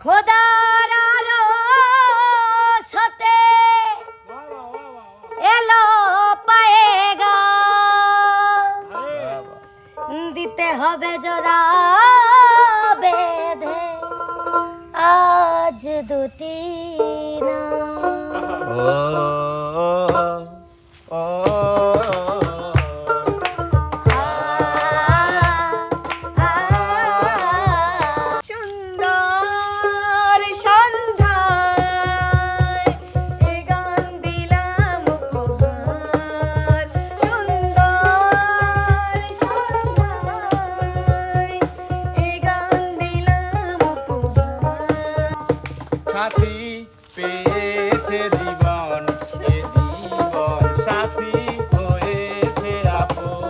খোদার সাথী পেয়েছে জীবন এ জীবন সাথী হয়েছে আপন।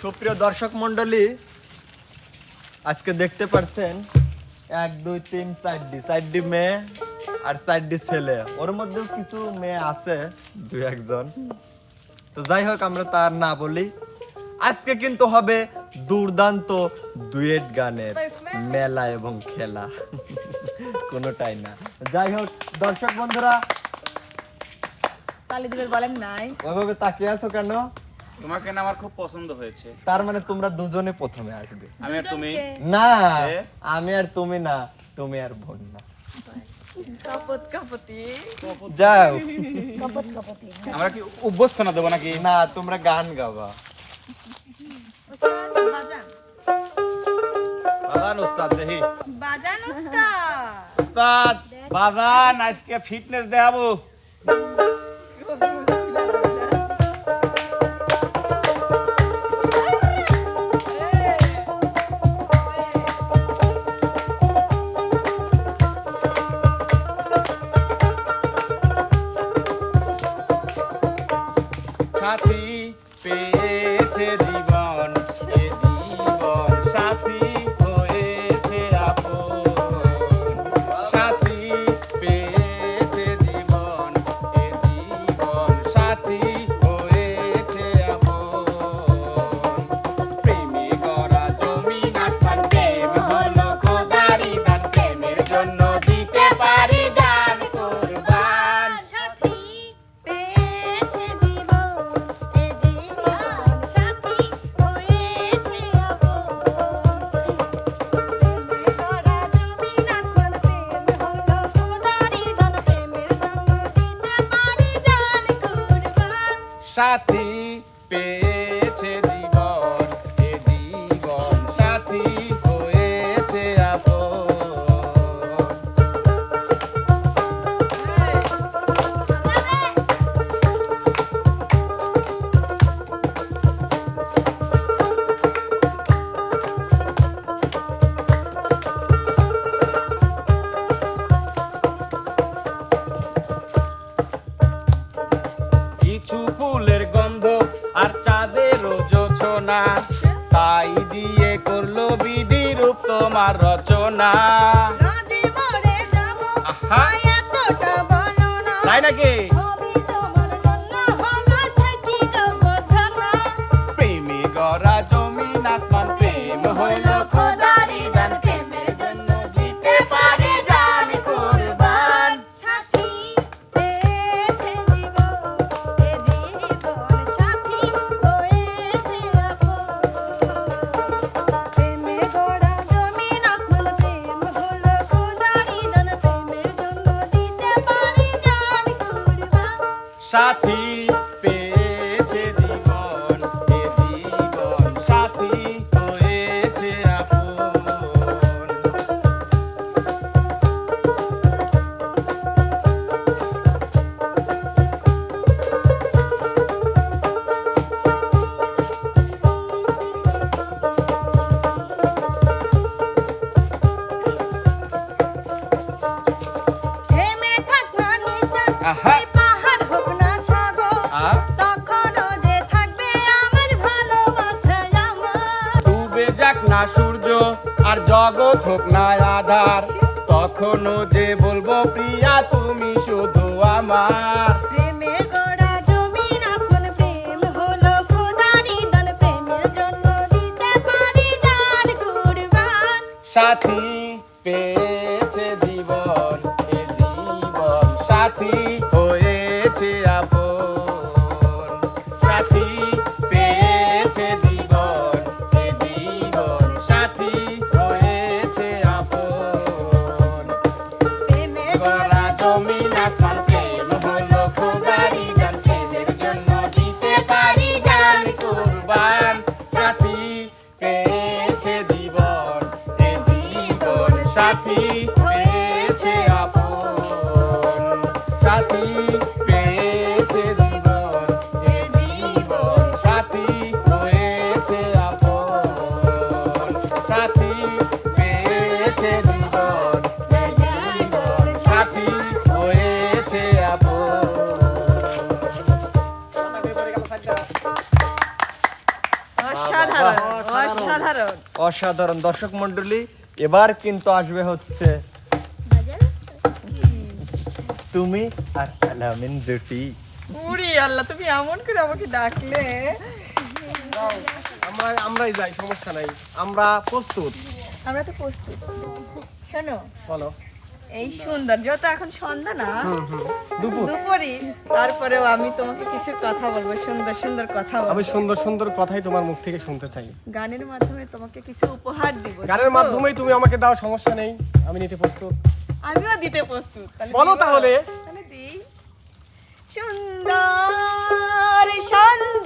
সুপ্রিয় দর্শক মন্ডলী আজকে দেখতে পাচ্ছেন এক দুই তিন চারটি চারটি মেয়ে আর চারটি ছেলে। ওর মধ্যেও কিছু মেয়ে আছে দুই একজন। তো যাই হোক আমরা তার না বলি। আজকে কিন্তু হবে দুর্দান্ত দুয়েট গানের মেলা এবং খেলা। কোনোটাই না। যাই হোক দর্শক বন্ধুরা তালি দিবের বলেন নাই। ওইভাবে তাকিয়ে আছো কেন? তোমাকে না আমার খুব পছন্দ হয়েছে। তার মানে তোমরা দুজনে প্রথমে আসবে। আমি আর তুমি? না আমি আর তুমি না তুমি আর বোন না। কাপত কাপতি। যাও। কপত কপতি। আমরা কি অভ্যস্ত না দেবো নাকি? না তোমরা গান গাবা। বাজান বাজান। উস্তাদ দেখি বাজান উস্তাদ। উস্তাদ বাজান আজকে ফিটনেস দেখাবো। কুরবান তোমার রচনা। কুরবান সাথী অসাধারণ। দর্শক মন্ডলী এবার কিন্তু আসবে হচ্ছে তুমি আর আলামিন জুটি। উড়ি আল্লাহ তুমি এমন করে আমাকে ডাকলে। আমরা আমরাই যাই সমস্যা নাই। আমরা প্রস্তুত। আমরা তো প্রস্তুত। শোনো বলো। এই সুন্দর। যত এখন সন্ধ্যা না দুপুর। দুপুরই। তারপরেও আমি তোমাকে কিছু কথা বলব সুন্দর সুন্দর কথা আমি সুন্দর সুন্দর কথাই তোমার মুখ থেকে শুনতে চাই। গানের মাধ্যমে তোমাকে কিছু উপহার দিব। গানের মাধ্যমেই তুমি আমাকে দাও সমস্যা নেই আমি নিতে প্রস্তুত। আমিও দিতে প্রস্তুত বলো তাহলে। তাহলে দিই। সুন্দর সন্ধ্যায়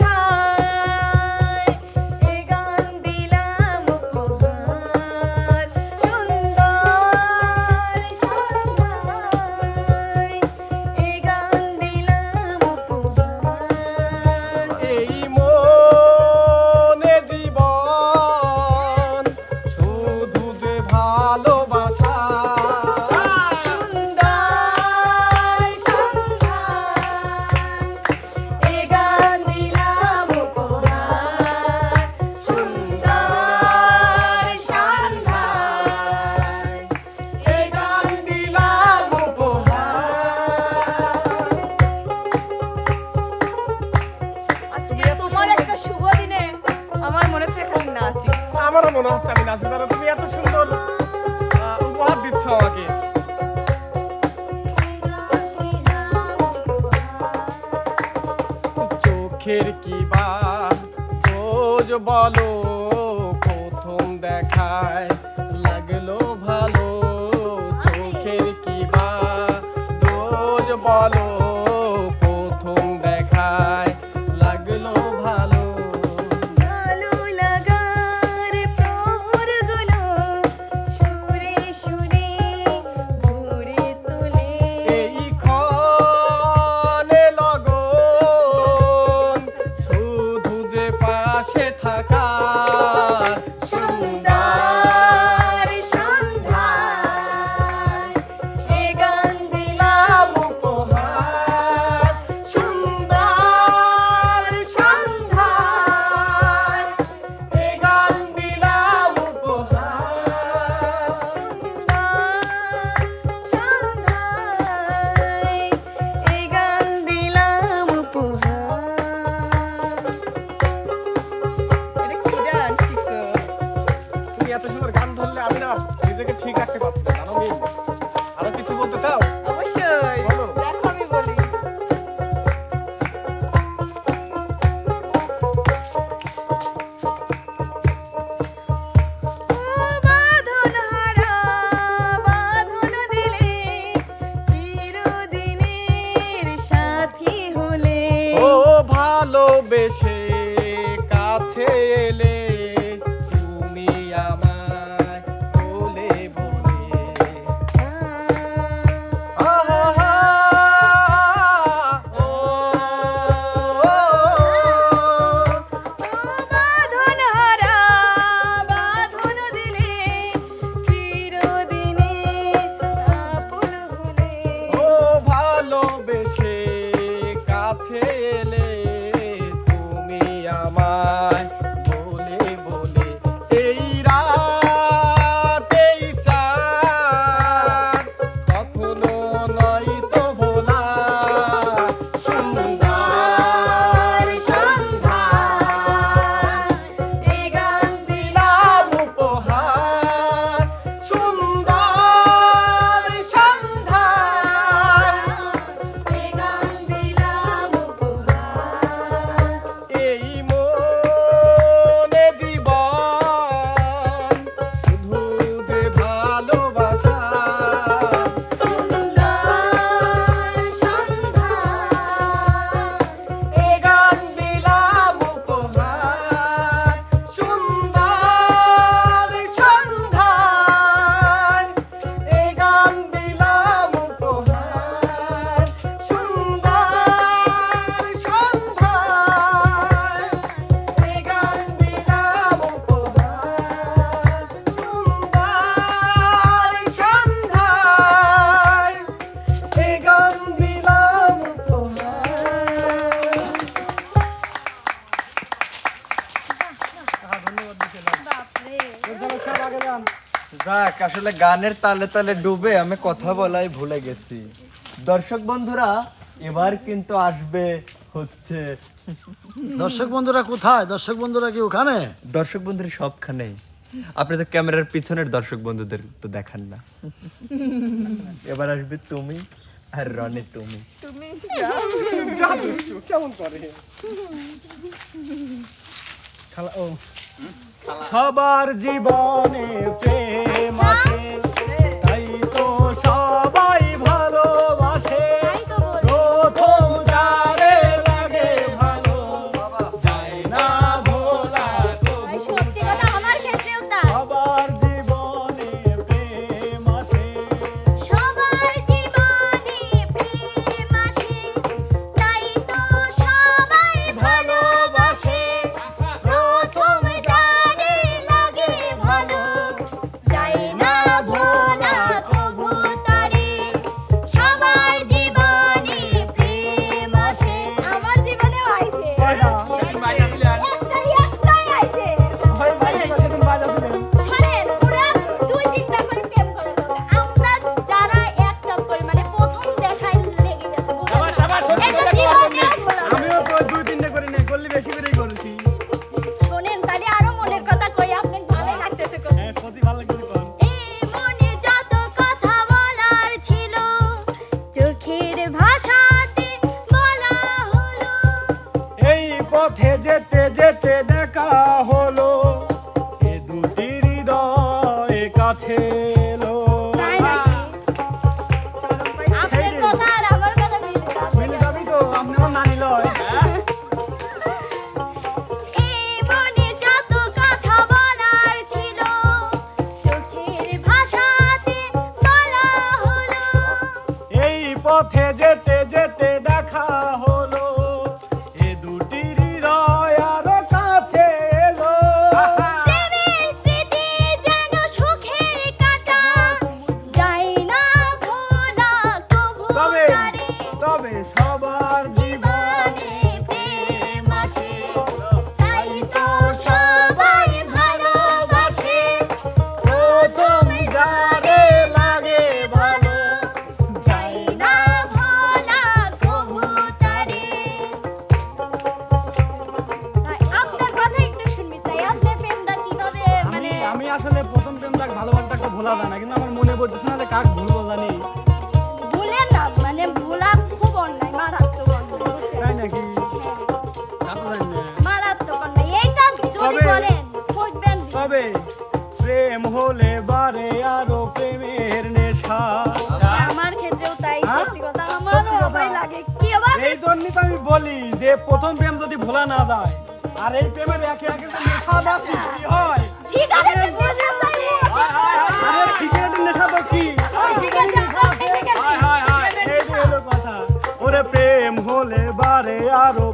যাক আসলে গানের তালে তালে ডুবে আমি কথা বলাই ভুলে গেছি। দর্শক বন্ধুরা এবার কিন্তু আসবে হচ্ছে। দর্শক বন্ধুরা কোথায়? দর্শক বন্ধুরা কি ওখানে? দর্শক বন্ধুরা সবখানে। আপনি তো ক্যামেরার পিছনের দর্শক বন্ধুদের তো দেখান না। এবার আসবে তুমি আর রনে তুমি। কেমন করে? খালা ও সবার জীবনে প্রেম আছে। হবে। প্রেম হলে বারে আরও প্রেমের নেশা। আমার ক্ষেত্রেও তাই হ্যাঁ? সত্যি কথা আমারও লাগে। এই তো আমি বলি যে প্রথম প্রেম যদি ভোলা না যায় আর এই প্রেমের একে একে নেশা বা সৃষ্টি হয় প্রেম হলে বারে আরও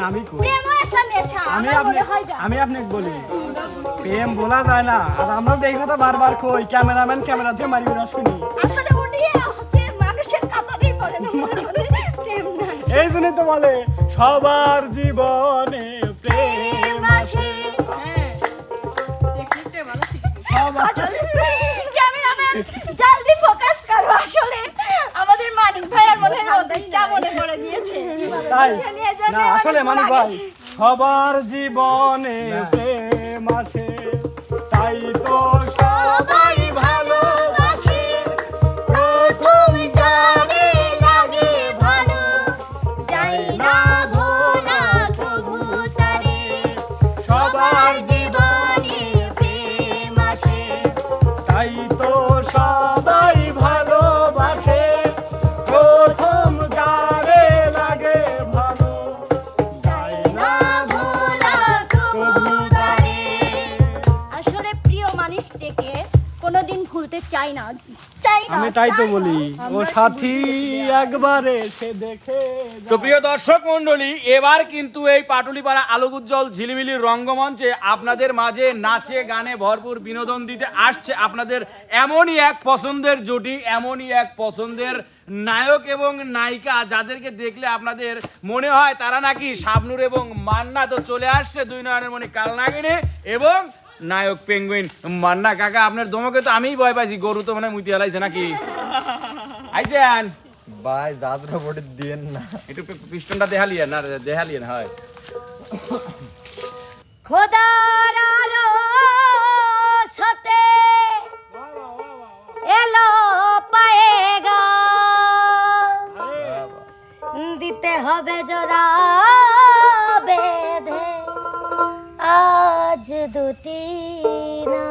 মানে আমি আমি বলি প্রেম বলা যায় না। আর আমরা এই কথা বারবার কই ক্যামেরাম্যান ক্যামেরা দিয়ে মারি ওরা শুনি। এই জন্যই তো বলে সবার জীবনে আমাদের মানিক মনে হয় ভোলা ভাই গেছে। সবার জীবনে প্রেম আমি তাই তো। বলি ও সাথী একবার এসে দেখে তো প্রিয় দর্শক মন্ডলী এবার কিন্তু এই পাটুলিপাড়া আলোক উজ্জ্বল ঝিলিমিলি রঙ্গমঞ্চে আপনাদের মাঝে নাচে গানে ভরপুর বিনোদন দিতে আসছে আপনাদের এমনই এক পছন্দের জুটি এমনই এক পছন্দের নায়ক এবং নায়িকা যাদেরকে দেখলে আপনাদের মনে হয় তারা নাকি শাবনুর এবং মান্না তো চলে আসছে দুই নয়নের মনে কালনাগিনে এবং নায়ক পেঙ্গুইন। মান্না কাকা আপনার দমকে তো আমিই ভয় পাইছি। গরু তো মানে মুতি হালাইছে নাকি? আইসেন ভাই যাত্রা বডি দিয়েন না। একটু পিস্টনটা দেখালিয়েন না দেখালিয়েন হয়। খোদার আলো সাথে এলো পায়েগা দিতে হবে জোড়া দুটি না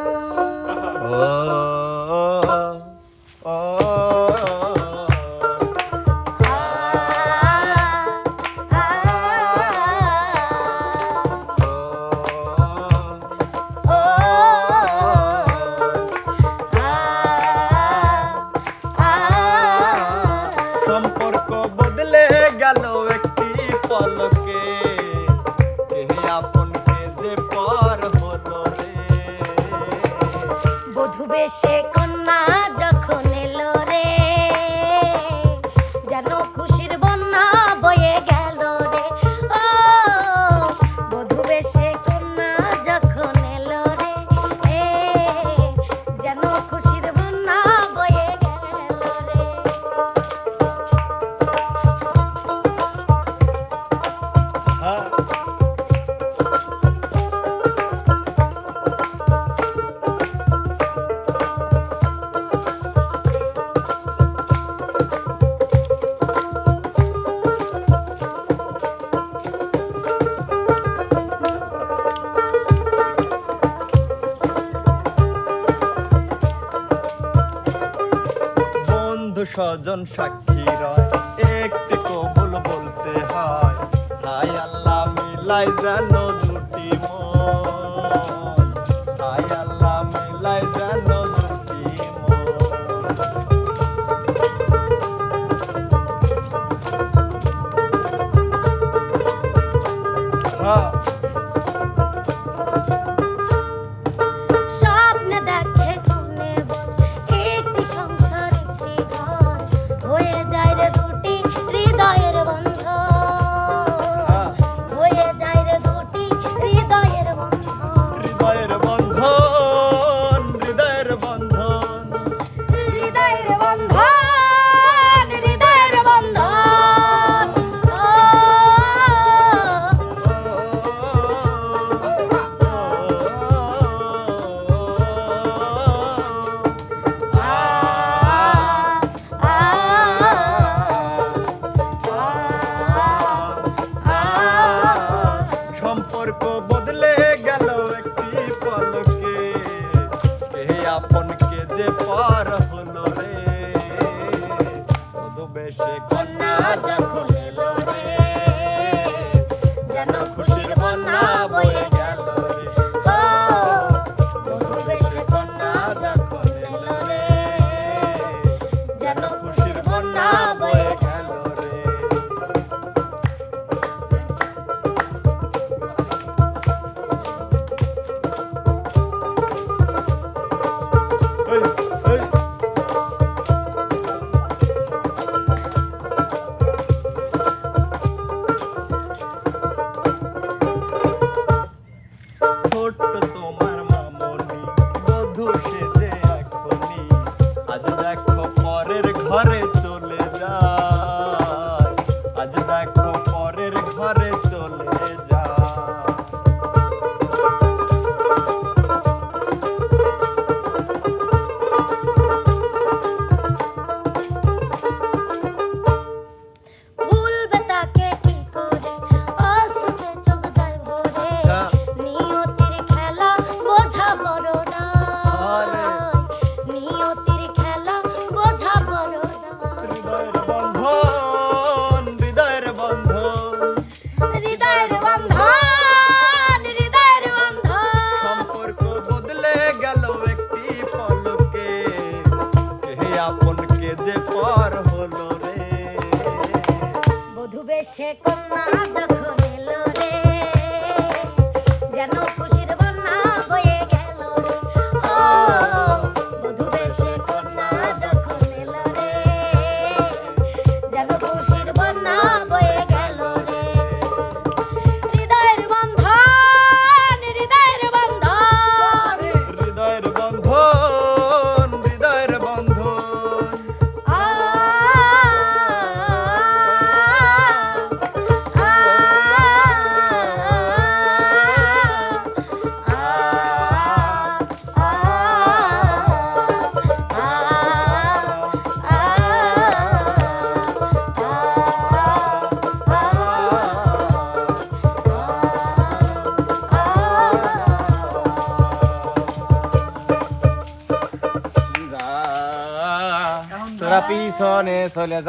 চলে।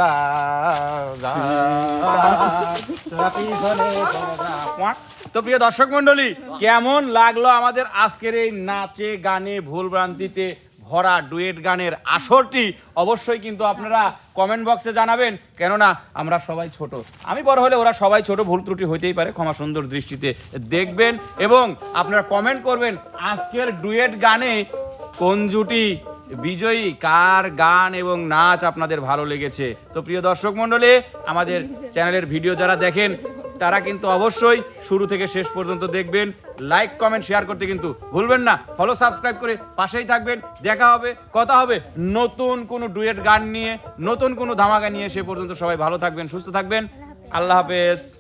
তো প্রিয় দর্শক মন্ডলী কেমন লাগল আমাদের আজকের এই নাচে গানে ভুল ভ্রান্তিতে ভরা ডুয়েট গানের আসরটি? অবশ্যই কিন্তু আপনারা কমেন্ট বক্সে জানাবেন। কেননা, আমরা সবাই ছোট। আমি বড় হলে ওরা সবাই ছোট, ভুল ত্রুটি হইতেই পারে, ক্ষমা সুন্দর দৃষ্টিতে দেখবেন। এবং আপনারা কমেন্ট করবেন, আজকের ডুয়েট গানে কোন জুটি বিজয়ী কার গান এবং নাচ আপনাদের ভালো লেগেছে? তো প্রিয় দর্শক মণ্ডলী, আমাদের চ্যানেলের ভিডিও যারা দেখেন, তারা কিন্তু অবশ্যই শুরু থেকে শেষ পর্যন্ত দেখবেন। লাইক কমেন্ট শেয়ার করতে কিন্তু ভুলবেন না। ফলো সাবস্ক্রাইব করে পাশেই থাকবেন। দেখা হবে, কথা হবে নতুন কোনো ডুয়েট গান নিয়ে, নতুন কোনো ধামাকা নিয়ে সে পর্যন্ত সবাই ভালো থাকবেন, সুস্থ থাকবেন। আল্লাহ হাফেজ।